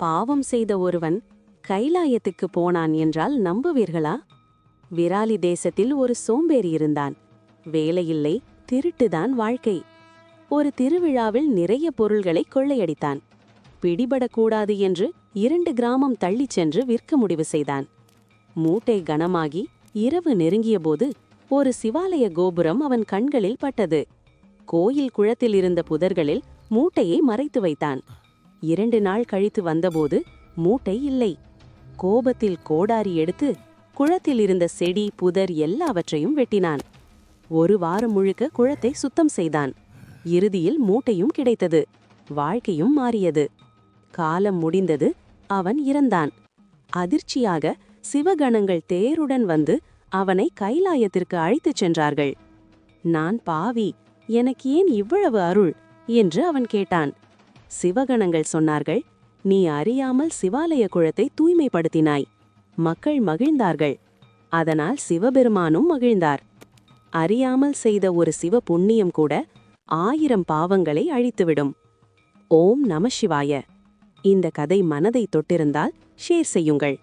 பாவம் செய்த ஒருவன் கைலாயத்துக்கு போனான் என்றால் நம்புவீர்களா? விராலி தேசத்தில் ஒரு சோம்பேறி இருந்தான். வேலையில்லை திருட்டுதான் வாழ்க்கை. ஒரு திருவிழாவில் நிறைய பொருள்களை கொள்ளையடித்தான். பிடிபடக்கூடாது என்று இரண்டு கிராமம் தள்ளிச் சென்று விற்க முடிவு செய்தான். மூட்டை கனமாகி இரவு நெருங்கியபோது ஒரு சிவாலய கோபுரம் அவன் கண்களில் பட்டது. கோயில் குளத்தில் இருந்த புதர்களில் மூட்டையை மறைத்து வைத்தான். இரண்டு நாள் கழித்து வந்தபோது மூட்டை இல்லை. கோபத்தில் கோடாரி எடுத்து குளத்தில் இருந்த செடி புதர் எல்லாவற்றையும் வெட்டினான். ஒரு வாரம் முழுக்க குளத்தை சுத்தம் செய்தான். இறுதியில் மூட்டையும் கிடைத்தது. வாழ்க்கையும் மாறியது. காலம் முடிந்தது. அவன் இறந்தான். அதிர்ச்சியாக சிவகணங்கள் தேருடன் வந்து அவனை கைலாயத்திற்கு அழைத்துச் சென்றார்கள். நான் பாவி எனக்கு ஏன் இவ்வளவு அருள்? என்று அவன் கேட்டான். சிவகணங்கள் சொன்னார்கள் நீ அறியாமல் சிவாலய குளத்தை தூய்மைப்படுத்தினாய். மக்கள் மகிழ்ந்தார்கள். அதனால் சிவபெருமானும் மகிழ்ந்தார். அறியாமல் செய்த ஒரு சிவ புண்ணியம் கூட ஆயிரம் பாவங்களை அழித்துவிடும். ஓம் நம சிவாய. இந்த கதை மனதை தொட்டிருந்தால் ஷேர் செய்யுங்கள்.